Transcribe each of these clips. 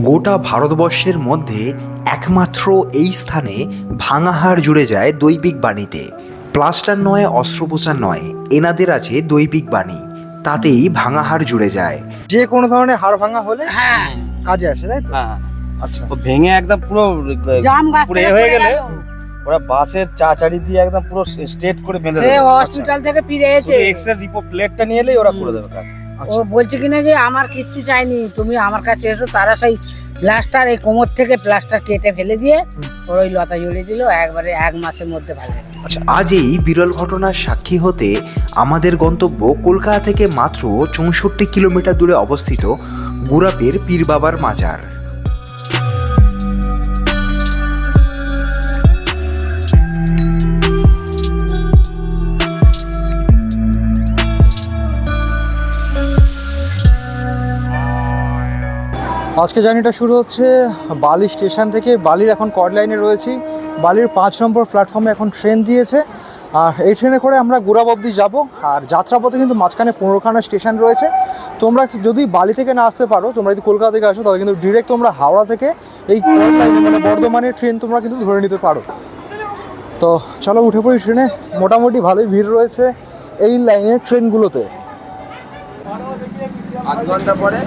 গোটা ভারতবর্ষের মধ্যে একমাত্র এই স্থানে ভাঙাহার জুড়ে যায় দৈবিক বাণীতে। প্লাস্টার নয় অস্ত্রোপচার নয় এনাদের আছে দৈবিক বাণী। তাতেই ভাঙাহার জুড়ে যায়। যে কোনো ধরনের হাড় ভাঙা হলে হ্যাঁ। কাজে আসে তাই তো? হ্যাঁ আচ্ছা। তো ভেঙে একদম পুরো জাম গাছ পুরো হয়ে গেলে ওরা বাসের চাচাড়ি দিয়ে একদম পুরো স্ট্রেট করে বেঁধে দেবে। হসপিটাল থেকে ফিরে এসে এক্স রে রিপোর্ট প্লেটটা নিয়ে এলেই ওরা করে দেবে কাজ। ও আচ্ছা বলছে কিনা যে আমার কিচ্ছু চাইনি তুমি আমার কাছে এসো তারা সেই প্লাস্টার এই কোমর থেকে প্লাস্টার কেটে ফেলে দিয়ে ওর ওই লতা জড়িয়ে দিল একবারে এক মাসের মধ্যে ভালো আচ্ছা আজ এই বিরল ঘটনার সাক্ষী হতে আমাদের গন্তব্য কলকাতা থেকে মাত্র চৌষট্টি কিলোমিটার দূরে অবস্থিত গুরাপের পীর বাবার মাজার। আজকে জার্নিটা শুরু হচ্ছে বালি স্টেশন থেকে। বালির এখন কড লাইনে রয়েছি। বালির পাঁচ নম্বর প্ল্যাটফর্মে এখন ট্রেন দিয়েছে। আর এই ট্রেনে করে আমরা গুড়াব অব্দি যাব। আর যাত্রাপথে কিন্তু মাঝখানে পনেরোখানা স্টেশন রয়েছে। তোমরা যদি বালি থেকে না আসতে পারো, তোমরা যদি কলকাতা থেকে আসো, তাহলে কিন্তু ডিরেক্ট তোমরা হাওড়া থেকে এই মানে বর্ধমানের ট্রেন তোমরা কিন্তু ধরে নিতে পারো। তো চলো উঠে পড়ি ট্রেনে। মোটামুটি ভালোই ভিড় রয়েছে এই লাইনের ট্রেনগুলোতে। আধ ঘণ্টা পরে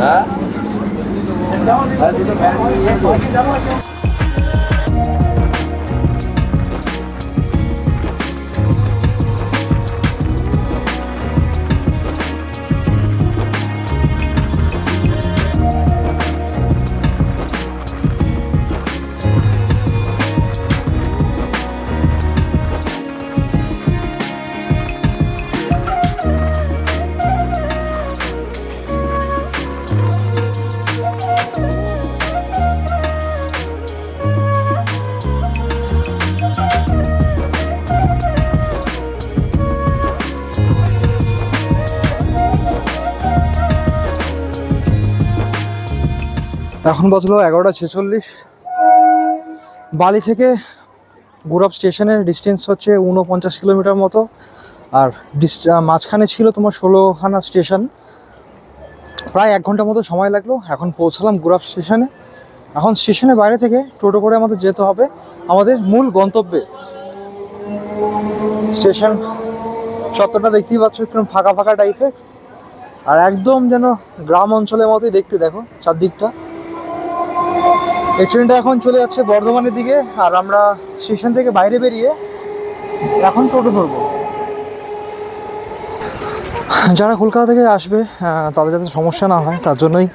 হ্যাঁ? এখন বাজলো এগারোটা ছেচল্লিশ। বালি থেকে গুরাব স্টেশনের ডিস্টেন্স হচ্ছে উনপঞ্চাশ কিলোমিটার মতো। আর মাঝখানে ছিল তোমার ষোলোখানা স্টেশন। প্রায় এক ঘণ্টা মতো সময় লাগল। এখন পৌঁছালাম গুরাব স্টেশনে। এখন স্টেশনের বাইরে থেকে টোটো করে আমাদের যেতে হবে। আমাদের মূল গন্তব্যে স্টেশন চত্বরটা দেখতেই পাচ্ছ, একটু ফাঁকা ফাঁকা টাইপের আর একদম যেন গ্রাম অঞ্চলের মতোই দেখতে, দেখো চারদিকটা। এই ট্রেনটা এখন চলে যাচ্ছে বর্ধমানের দিকে, আর আমরা স্টেশন থেকে বাইরে বেরিয়ে এখন টোটো ধরবো। যারা কলকাতা থেকে আসবে তাদের যাতে সমস্যা না হয়, তার জন্যই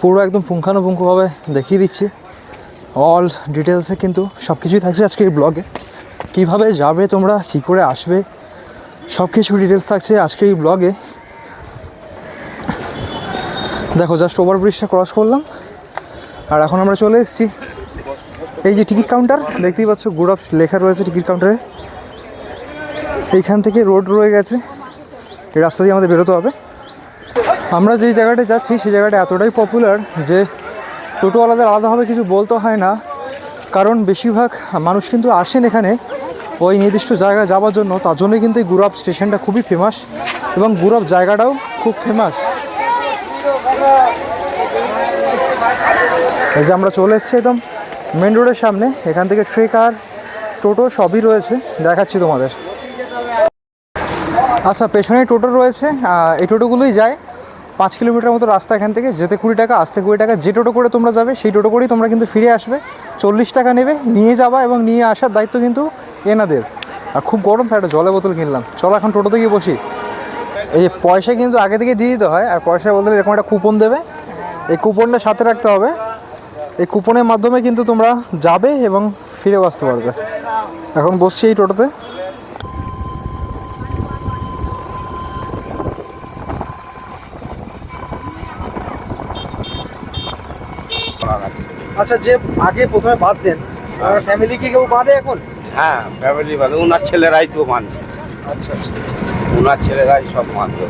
পুরো একদম পুঙ্খানুপুঙ্খভাবে দেখিয়ে দিচ্ছি। অল ডিটেলসে কিন্তু সব কিছুই থাকছে আজকে এই ব্লগে কীভাবে যাবে, তোমরা, কী করে আসবে সব কিছু ডিটেলস থাকছে আজকের এই ব্লগে দেখো জাস্ট ওভারব্রিজটা ক্রস করলাম। আর এখন আমরা চলে এসেছি। এই যে টিকিট কাউন্টার, দেখতেই পাচ্ছ গুড অফ লেখা রয়েছে টিকিট কাউন্টারে। এইখান থেকে রোড রয়ে গেছে। এই রাস্তা দিয়ে আমাদের বেরোতে হবে। আমরা যেই জায়গাটায় যাচ্ছি সেই জায়গাটা এতটাই পপুলার যে টোটোওয়ালাদের আলাদাভাবে কিছু বলতে হয় না। কারণ বেশিরভাগ মানুষ কিন্তু আসেন এখানে ওই নির্দিষ্ট জায়গায় যাওয়ার জন্য। তার জন্যই কিন্তু এই গুরাব স্টেশনটা খুবই ফেমাস এবং গুরাব জায়গাটাও খুব ফেমাস এই যে আমরা চলে এসেছি একদম মেন রোডের সামনে। এখান থেকে ট্রেকার টোটো সবই রয়েছে। দেখাচ্ছি তোমাদের। আচ্ছা পেছনে টোটো রয়েছে। এই টোটোগুলোই যায়। পাঁচ কিলোমিটার মতো রাস্তা এখান থেকে। যেতে কুড়ি টাকা, আসতে কুড়ি টাকা। যে টোটো করে তোমরা যাবে, সেই টোটো করেই তোমরা কিন্তু ফিরে আসবে। চল্লিশ টাকা নেবে, নিয়ে যাবা এবং নিয়ে আসার দায়িত্ব কিন্তু এনাদের। আর খুব গরম তাই একটা জলের বোতল কিনলাম। চলো এখন টোটোতে গিয়ে বসি। এই পয়সা কিন্তু আগে থেকে দিয়ে দিতে হয়। আর পয়সা বলতে এরকম একটা কুপন দেবে। এই কুপনটা সাথে রাখতে হবে। এই কুপনের মাধ্যমে কিন্তু তোমরা যাবে এবং ফিরেও আসতে পারবে। এখন বসছি এই টোটোতে। আচ্ছা যে আগে প্রথমে বাদ দেন ফ্যামিলি কি কেউ বাঁধে এখন? হ্যাঁ ফ্যামিলি ভালো ওনার ছেলেরাই তো মানছে আচ্ছা আচ্ছা। ওনার ছেলেরাই সব মানত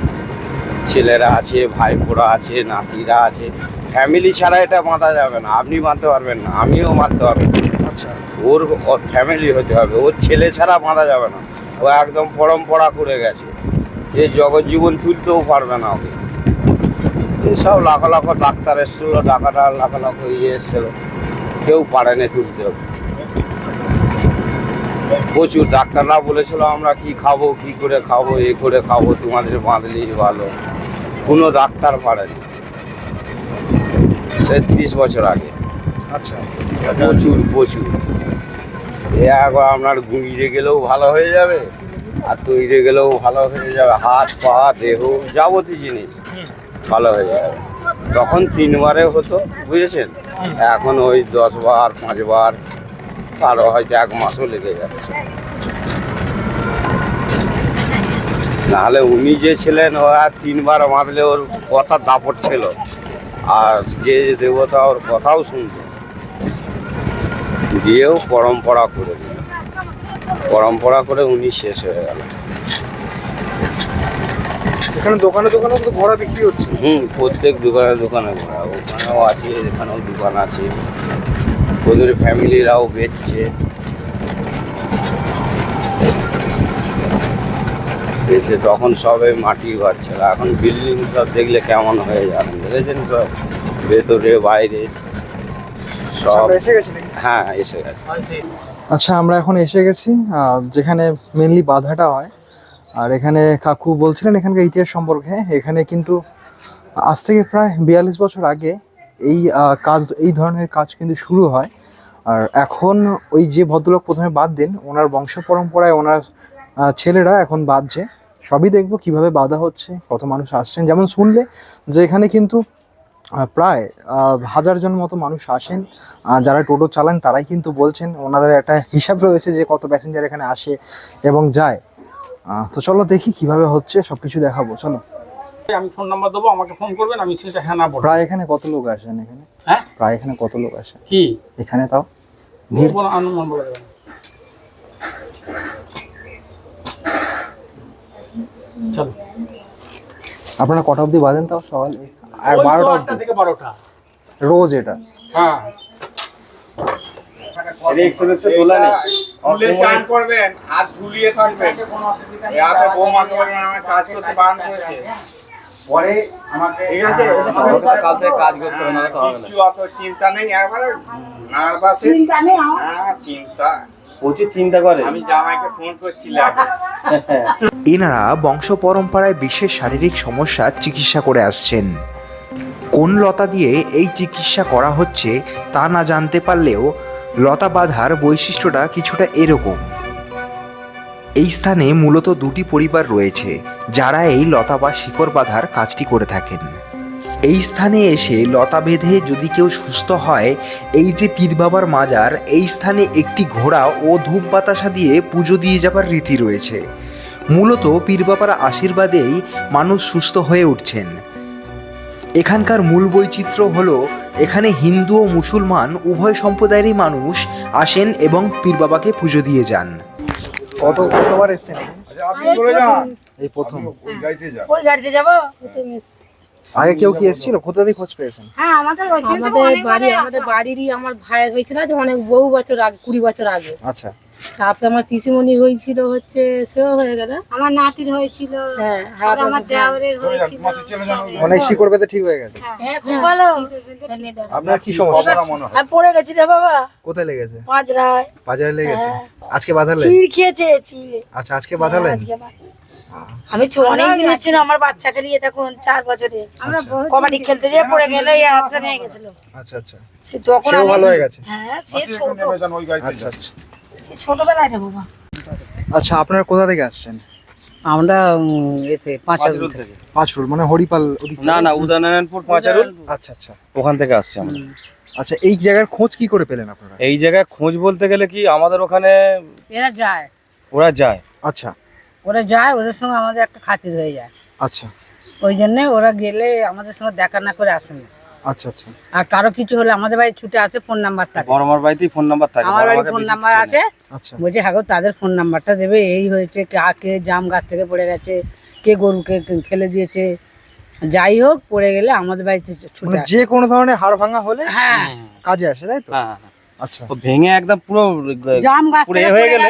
ছেলেরা আছে ভাইপোরা আছে নাতিরা আছে। ফ্যামিলি ছাড়া এটা বাঁধা যাবে না। আপনি মানতে পারবেন না আমিও মানতে পারব। আচ্ছা। ওর ওর ফ্যামিলি হতে হবে ওর ছেলে ছাড়া বাঁধা যাবে না। ও একদম পরম্পরা করে গেছে। যে জগৎ জীবন তুলতেও পারবে না ওকে। ও সব লাখ লাখ ডাক্তার এসেছিল ডাকাটা লাখ লাখ ইয়ে এসেছিল। কেউ পারেনি তুলতে। প্রচুর ডাক্তাররা বলেছিল আমরা কি খাব কি করে খাব এ করে খাব তোমাদের বাঁধলেই ভালো। কোনো ডাক্তার পারেনি। সে ত্রিশ বছর আগে। আচ্ছা। প্রচুর প্রচুর। এ একবার আপনার গুঁড়িয়ে গেলেও ভালো হয়ে যাবে আর তৈরে গেলেও ভালো হয়ে যাবে। হাত পা দেহ যাবতীয় জিনিস ভালো হয়ে যাবে। তখন তিনবারে হতো বুঝেছেন? এখন ওই দশ বার পাঁচবার আরও হয়তো এক মাসও লেগে যাচ্ছে। নাহলে উনি যে ছিলেন ও আর তিনবার মারলে ওর কথা দাপট ছিল। আর যে যে দেবতা ওর কথাও শুনতো দিয়েও পরম্পরা করে দিল। পরম্পরা করে উনি শেষ হয়ে গেল। এখানে দোকানে দোকানে তো ঘোড়া বিক্রি হচ্ছে। হুম প্রত্যেক দোকানে দোকানে ঘোরা ওখানেও আছে এখানেও দোকান আছে। ওদের ফ্যামিলিরাও বেচছে। বেচে তখন সবে মাটি ঘর ছিল। এখন বিল্ডিং সব দেখলে কেমন হয়ে যাবেন দেখেছেন সব? ভেতরে বাইরে সব এসে গেছে হ্যাঁ এসে গেছে। আচ্ছা আমরা এখন এসে গেছি যেখানে মেনলি বাধাটা হয়। আর এখানে কাকু বলছিলেন এখানকার ইতিহাস সম্পর্কে এখানে কিন্তু আজ থেকে প্রায় বিয়াল্লিশ বছর আগে এই কাজ এই ধরনের কাজ কিন্তু শুরু হয়। আর এখন ওই যে ভদ্রলোক প্রথমে বাদ দেন ওনার বংশ পরম্পরায় ওনার ছেলেরা এখন বাঁধছে সবই দেখব কীভাবে বাধা হচ্ছে কত মানুষ আসছেন। যেমন শুনলে যে এখানে কিন্তু প্রায় হাজার জন মতো মানুষ আসেন। যারা টোটো চালান তারাই কিন্তু বলছেন ওনাদের একটা হিসাব রয়েছে যে কত প্যাসেঞ্জার এখানে আসে এবং যায়। তো চলো দেখি কীভাবে হচ্ছে সবকিছু দেখাবো। চলো। আমি ফোন নাম্বার দেবো আমাকে ফোন করবেন আমি সেটা হ্যাঁ না প্রায় এখানে কত লোক আসেন এখানে? হ্যাঁ? প্রায় এখানে কত লোক আসে কি? এখানে তাও। ভিড় বলে দেবেন। চলো। আপনারা কটা অবধি বাজেন তাও সকাল? আর বারোটা আটটা থেকে বারোটা। রোজ এটা। হ্যাঁ। পরে আমাকে ঠিক আছে? কাল থেকে কাজ করতে হবে, নাহলে না। অত চিন্তা নেই। একবারে নার্ভাসে চিন্তা নেই হ্যাঁ চিন্তা প্রচুর চিন্তা করে আমি জামাইকে ফোন করছিলাম। এনারা বংশ পরম্পরায় বিশেষ শারীরিক সমস্যার চিকিৎসা করে আসছেন। কোন লতা দিয়ে এই চিকিৎসা করা হচ্ছে তা না জানতে পারলেও লতা বাঁধার বৈশিষ্ট্যটা কিছুটা এরকম। এই স্থানে মূলত দুটি পরিবার রয়েছে যারা এই লতা বা শিকড় বাঁধার কাজটি করে থাকেন। এই স্থানে এসে লতা বেঁধে যদি কেউ সুস্থ হয় এই যে পীর বাবার মাজার এই স্থানে একটি ঘোড়া ও ধূপ বাতাসা দিয়ে পুজো দিয়ে যাবার রীতি রয়েছে। মূলত পীর বাবার আশীর্বাদেই মানুষ সুস্থ হয়ে উঠছেন। এখানকার মূল বৈচিত্র্য হল এখানে হিন্দু ও মুসলমান উভয় সম্প্রদায়েরই মানুষ আসেন এবং পীর বাবাকে পুজো দিয়ে যান। কত কতবার এসছেন এই প্রথম। ওই গাড়িতে যাব? আগে কেউ কি এসেছিল? কোথা থেকে খোঁজ পেয়েছেন? হ্যাঁ আমাদের ওইখানে আমাদের বাড়ি আমাদের বাড়িরই আমার ভাইয়ের হয়েছিল যে অনেক বহু বছর আগে কুড়ি বছর আগে। আচ্ছা। তারপরে আমার পিসিমণির হয়েছিল হচ্ছে সেও হয়ে গেল। আমার নাতির হয়েছিল হ্যাঁ আর আমার দেওরের হয়েছিল। মানে শিকড় বেঁধে ঠিক হয়ে গেছে? হ্যাঁ খুব ভালো আপনার কি সমস্যা? আর পড়ে গেছি রে বাবা। কোথায় লেগেছে? পাঁচ রায় বাজারে লেগেছে আজকে বাঁধালেন চিড় খেয়েছে চিড়। আচ্ছা আজকে বাঁধালেন আজকে। আমি অনেক দিন ছিল আমার বাচ্চাকে নিয়ে তখন চার বছরে। আমরা কবাডি খেলতে যেয়ে পড়ে গেলে এই হাতটা ভেঙে গেছিল। আচ্ছা আচ্ছা। সে তখন ভালো হয়ে গেছে? হ্যাঁ সে ছোট। আচ্ছা আচ্ছা। ছোটবেলায় রে বাবা। আচ্ছা আপনারা কোথা থেকে আসছেন? আমরা এতে পাঁচ থেকে। পাঁচরুল মানে হরিপাল না না উদয়নারায়ণপুর পাঁচারুল। আচ্ছা আচ্ছা। ওখান থেকে আসছে আমরা। আচ্ছা এই জায়গার খোঁজ কি করে পেলেন আপনারা? এই জায়গায় খোঁজ বলতে গেলে কি আমাদের ওখানে এরা যায়। ওরা যায়। আচ্ছা। ওরা যায় ওদের সঙ্গে আমাদের একটা খাতির হয়ে যায়। আচ্ছা। ওই জন্য ওরা গেলে আমাদের সঙ্গে দেখা না করে আসে না। আচ্ছা আচ্ছা। আর কারও কিছু হলে আমাদের বাড়ি ছুটে আছে ফোন নাম্বার থাকে। বড় মার বাড়িতেই ফোন নাম্বার থাকে আমার বড় ফোন নাম্বার আছে। আচ্ছা। বলছে হ্যাঁ তাদের ফোন নাম্বারটা দেবে। এই হয়েছে কাকে জাম গাছ থেকে পড়ে গেছে কে গরুকে ফেলে দিয়েছে। যাই হোক পড়ে গেলে আমাদের বাড়িতে ছুটে মানে যে কোনো ধরনের হাড় ভাঙা হলে হ্যাঁ। কাজে আসে তাই তো? হ্যাঁ হ্যাঁ, হ্যাঁ। আচ্ছা। ভেঙে একদম পুরো জাম গাছ হয়ে গেল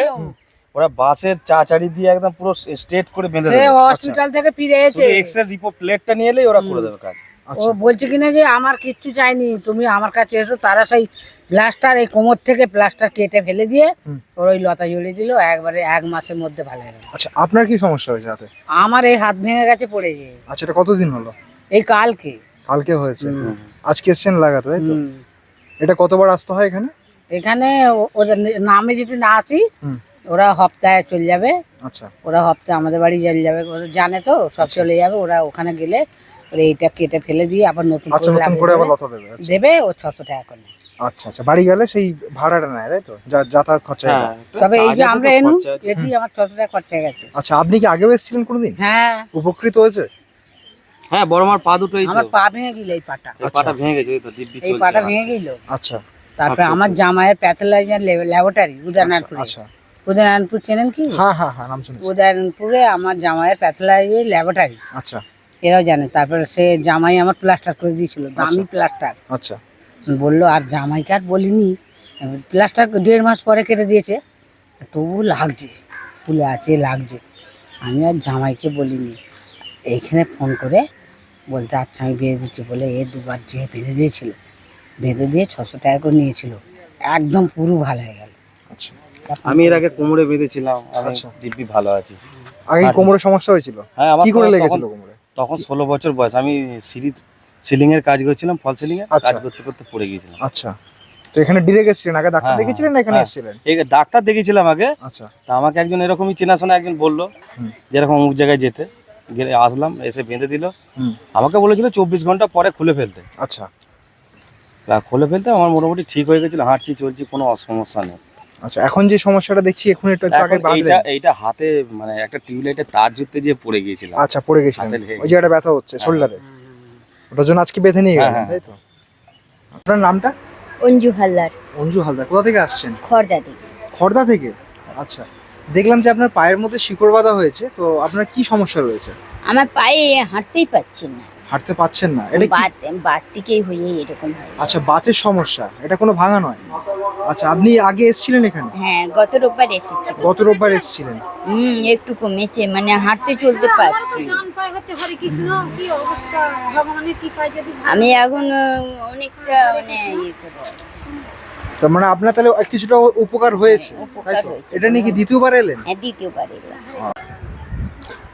ওরা বাসের চাচাড়ি দিয়ে একদম পুরো স্ট্রেট করে বেঁধে সে দেবে। হসপিটাল থেকে ফিরে এসে। শুধু এক্স রে রিপোর্ট প্লেটটা নিয়ে এলেই ওরা করে দেবে কাজ। ও আচ্ছা। বলছে কিনা যে আমার কিচ্ছু চাইনি তুমি আমার কাছে এসো। তারা সেই প্লাস্টার এই কোমর থেকে প্লাস্টার কেটে ফেলে দিয়ে ওর ওই লতা জড়িয়ে দিল একবারে এক মাসের মধ্যে ভালো হয়ে গেল। আচ্ছা আপনার কি সমস্যা হয়েছে হাতে? আমার এই হাত ভেঙে গেছে পড়ে গিয়ে। আচ্ছা এটা কতদিন হলো? এই কালকে। কালকে হয়েছে আজকে এসছেন লাগাতে তাই তো। এটা কতবার আসতে হয় এখানে? এখানে ওদের নামে যদি না আসি। ওরা সপ্তাহে চলে যাবে। আচ্ছা। ওরা হপ্তাহে আমাদের বাড়ি চলে যাবে। ওরা জানে তো সব চলে যাবে। ওরা ওখানে গেলে ওরা এইটা কেটে ফেলে দিয়ে আবার নতুন আচ্ছা করে নতুন করে আবার দেবে। লতা দেবে আচ্ছা। দেবে ও ছশো টাকা করে আচ্ছা আচ্ছা। বাড়ি গেলে সেই ভাড়াটা নেয় তাই তো? যাতায়াত খরচা এটা। তবে এই যে আমরা এনু এটি আমার ছশো টাকা খরচা হয়ে গেছে। আচ্ছা আপনি কি আগেও এসেছিলেন কোনোদিন? হ্যাঁ। উপকৃত হয়েছে? হ্যাঁ বড় মার পা দুটোই আমার পা ভেঙে গেল এই পাটা। এই পাটা ভেঙে গেছে তো দিব্যি এই পাটা ভেঙে গেল। আচ্ছা। তারপরে আচ্ছা, আমার জামাইয়ের প্যাথোলজি ল্যাবরেটরি উদয়নারায়ণপুরে আচ্ছা। উদয়নারায়ণপুর চেনেন কি? হ্যাঁ হ্যাঁ হ্যাঁ নাম শুনেছি। উদয়নারায়ণপুরে আমার জামাইয়ের প্যাথোলজি ল্যাবরেটরি। আচ্ছা। এরাও জানে তারপরে সে জামাই আমার প্লাস্টার করে দিয়েছিল দামি প্লাস্টার। আচ্ছা। বলল আর জামাইকে আর বলিনি প্লাস্টার দেড় মাস পরে কেটে দিয়েছে। তবু লাগছে তুলে আছে লাগছে। আমি আর জামাইকে বলিনি। এইখানে ফোন করে বলতে আচ্ছা আমি বেঁধে দিচ্ছি। বলে এ দুবার যে বেঁধে দিয়েছিল বেঁধে দিয়ে ছশো টাকা করে নিয়েছিল। একদম পুরো ভালো হয়ে গেল। আচ্ছা। আমি এর আগে কোমরে বেঁধেছিলাম আমি আচ্ছা। দিব্যি ভালো আছি। আগে। কোমরের সমস্যা হয়েছিল? হ্যাঁ আমার কি করে লেগেছিল কোমরে? তখন ষোলো বছর বয়স। আমি সিঁড়ি সিলিং এর কাজ করছিলাম ফল সিলিং এর আচ্ছা। কাজ করতে করতে পড়ে গিয়েছিলাম। আচ্ছা। তো এখানে ডিরেক্ট এসেছিলেন? আগে ডাক্তার হ্যাঁ, দেখেছিলেন না এখানে হ্যাঁ। এসেছিলেন? এই ডাক্তার দেখেছিলাম আগে। আচ্ছা। তা আমাকে একজন এরকমই চেনাশোনা একজন বলল। যেরকম অমুক জায়গায় যেতে। গেলে আসলাম এসে বেঁধে দিল। আমাকে বলেছিল চব্বিশ ঘণ্টা পরে খুলে ফেলতে। আচ্ছা। তা খুলে ফেলতে আমার মোটামুটি ঠিক হয়ে গেছিল হাঁটছি চলছি কোনো সমস্যা নেই। আচ্ছা এখন যে সমস্যাটা দেখছি এখন একটু একটু আগে এইটা এইটা হাতে মানে একটা টিউবলাইটের তার জুড়তে গিয়ে পড়ে গিয়েছিলাম। আচ্ছা পড়ে ওই জায়গাটা ব্যথা হচ্ছে হ্যাঁ। শোল্ডারে ওটার জন্য আজকে বেঁধে নিয়ে গেলেন হ্যাঁ, তাই তো? আপনার নামটা? অঞ্জু হালদার। অঞ্জু হালদার কোথা থেকে আসছেন? খড়দা থেকে। খড়দা থেকে? আচ্ছা দেখলাম যে আপনার পায়ের মধ্যে শিকড় বাঁধা হয়েছে তো আপনার কি সমস্যা রয়েছে? আমার পায়ে হাঁটতেই পাচ্ছি না। হাঁটতে পাচ্ছেন না। এটা কি বাত বাত থেকেই হয়ে এরকম হয়। আচ্ছা বাতের সমস্যা এটা কোনো ভাঙা নয়? আচ্ছা আপনি আগে এসেছিলেন এখানে? হ্যাঁ গত রোববার এসেছি। গত রোববার এসেছিলেন? হুম একটু কমেছে মানে হাঁটতে চলতে পারছি। আমি এখন আহ, অনেকটা মানে ইয়ে করে তার মানে আপনার তাহলে কিছুটা উপকার হয়েছে উপকার তাই তো? হয়েছে। এটা নিয়ে কি দ্বিতীয়বার এলেন? হ্যাঁ দ্বিতীয়বার এলাম।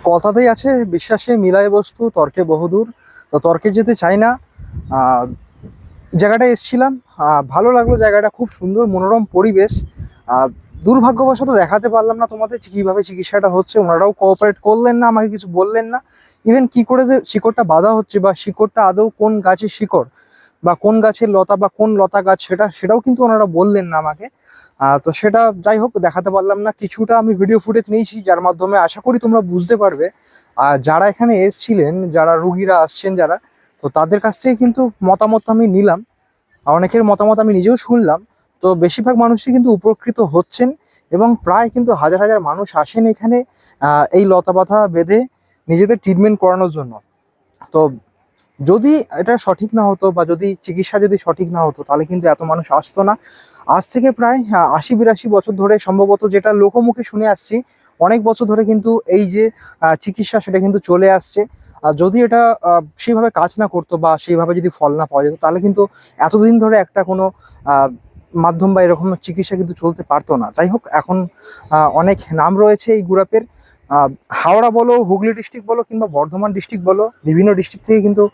কথাতেই আছে বিশ্বাসে মিলায় বস্তু তর্কে বহুদূর। তো তর্কে যেতে চাই না। জায়গাটা এসছিলাম ভালো লাগল জায়গাটা, খুব সুন্দর, মনোরম পরিবেশ। দুর্ভাগ্যবশত দেখাতে পারলাম না তোমাদের কীভাবে চিকিৎসাটা হচ্ছে, ওনারাও কোঅপারেট করলেন না, আমাকে কিছু বললেন না। ইভেন কি করে যে শিকড়টা বাধা হচ্ছে বা শিকড়টা আদৌ কোন গাছের শিকড় বা কোন গাছের লতা বা কোন লতা গাছ সেটা, সেটাও কিন্তু ওনারা বললেন না আমাকে। তো সেটা যাই হোক, দেখাতে পারলাম না। কিছুটা আমি ভিডিও ফুটেজ নিয়েছি, যার মাধ্যমে আশা করি তোমরা বুঝতে পারবে। আর যারা এখানে এসছিলেন, যারা রুগীরা আসছেন যারা, তো তাদের কাছ থেকে কিন্তু মতামত আমি নিলাম। অনেকের মতামত আমি নিজেও শুনলাম। তো বেশিরভাগ মানুষই কিন্তু উপকৃত হচ্ছেন এবং প্রায় কিন্তু হাজার হাজার মানুষ আসেন এখানে এই লতা পাতা বেঁধে নিজেদের ট্রিটমেন্ট করানোর জন্য। তো যদি এটা সঠিক না হতো বা যদি চিকিৎসা যদি সঠিক না হতো, তাহলে কিন্তু এত মানুষ আসতো না। আজ থেকে প্রায় আশি বিরাশি বছর ধরে সম্ভবত যেটা লোকমুখে শুনে আসছি, অনেক বছর ধরে কিন্তু এই যে চিকিৎসা সেটা কিন্তু চলে আসছে। আর যদি এটা সেইভাবে কাজ না করতো বা সেইভাবে যদি ফল না পাওয়া যেত, তাহলে কিন্তু এতদিন ধরে একটা কোনো মাধ্যম বা এরকম চিকিৎসা কিন্তু চলতে পারতো না। যাই হোক, এখন অনেক নাম রয়েছে এই গুড়াপের হাওড়া বলো, হুগলি ডিস্ট্রিক্ট বলো কিংবা বর্ধমান ডিস্ট্রিক্ট বলো, বিভিন্ন ডিস্ট্রিক্ট থেকে কিন্তু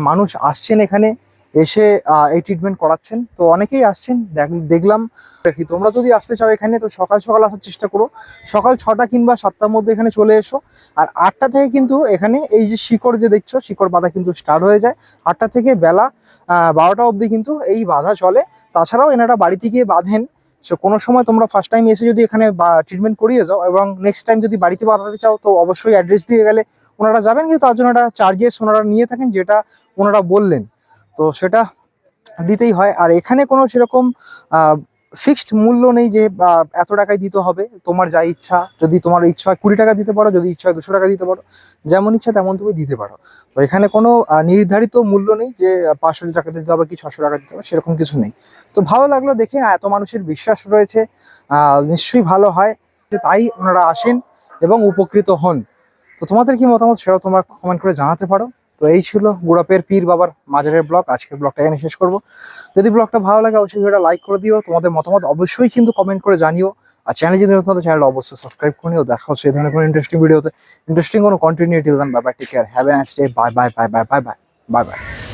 মানুষ আসছেন এখানে, এসে এই ট্রিটমেন্ট করাচ্ছেন। তো অনেকেই আসছেন, দেখ- দেখলাম, দেখি, তোমরা যদি আসতে চাও এখানে, তো সকাল সকাল আসার চেষ্টা করো। সকাল ছটা কিংবা সাতটার মধ্যে এখানে চলে এসো। আর আটটা থেকে কিন্তু এখানে এই যে শিকড় যে দেখছ, শিকড় বাঁধা কিন্তু স্টার্ট হয়ে যায়। আটটা থেকে বেলা বারোটা অবধি কিন্তু এই বাধা চলে। তাছাড়াও এনারা বাড়িতে গিয়ে বাঁধেন। সো কোনো সময় তোমরা ফার্স্ট টাইম এসে যদি এখানে ট্রিটমেন্ট করিয়ে যাও এবং নেক্সট টাইম যদি বাড়িতে বাঁধাতে চাও, তো অবশ্যই অ্যাড্রেস দিয়ে গেলে ওনারা যাবেন, কিন্তু তার জন্য একটা চার্জেস ওনারা নিয়ে থাকেন, যেটা ওনারা বললেন। তো সেটা দিতেই হয়। আর এখানে কোনো সেরকম ফিক্সড মূল্য নেই যে এত টাকায় দিতে হবে, তোমার যা ইচ্ছা, যদি তোমার ইচ্ছা হয় কুড়ি টাকা দিতে পারো, যদি ইচ্ছা হয় দুশো টাকা দিতে পারো, যেমন ইচ্ছা তেমন তুমি দিতে পারো। তো এখানে কোনো নির্ধারিত মূল্য নেই যে পাঁচশো টাকা দিতে হবে কি ছশো টাকা দিতে হবে, সেরকম কিছু নেই। তো ভালো লাগল দেখে এত মানুষের বিশ্বাস রয়েছে নিশ্চয়ই ভালো হয়, তাই ওনারা আসেন এবং উপকৃত হন। তো তোমাদের কি মতামত সেটাও তোমরা কমেন্ট করে জানাতে পারো। তো এই ছিল গুড়াপের পীর বাবার মাজারের ব্লগ। আজকের ব্লগটা এখানে শেষ করব। যদি ব্লগটা ভালো লাগে, অবশ্যই ভিডিওটা লাইক করে দিও। তোমাদের মতামত অবশ্যই কিন্তু কমেন্ট করে জানিও। আর চ্যানেল যদি তোমাদের চ্যানেল অবশ্যই সাবস্ক্রাইব করে নিও। দেখা হচ্ছে এই ধরনের কোনো ইন্টারেস্টিং ভিডিওতে ইন্টারেস্টিং কোনো কন্টিনিউটি দেন বাবা take care have a nice day bye bye bye bye bye bye bye bye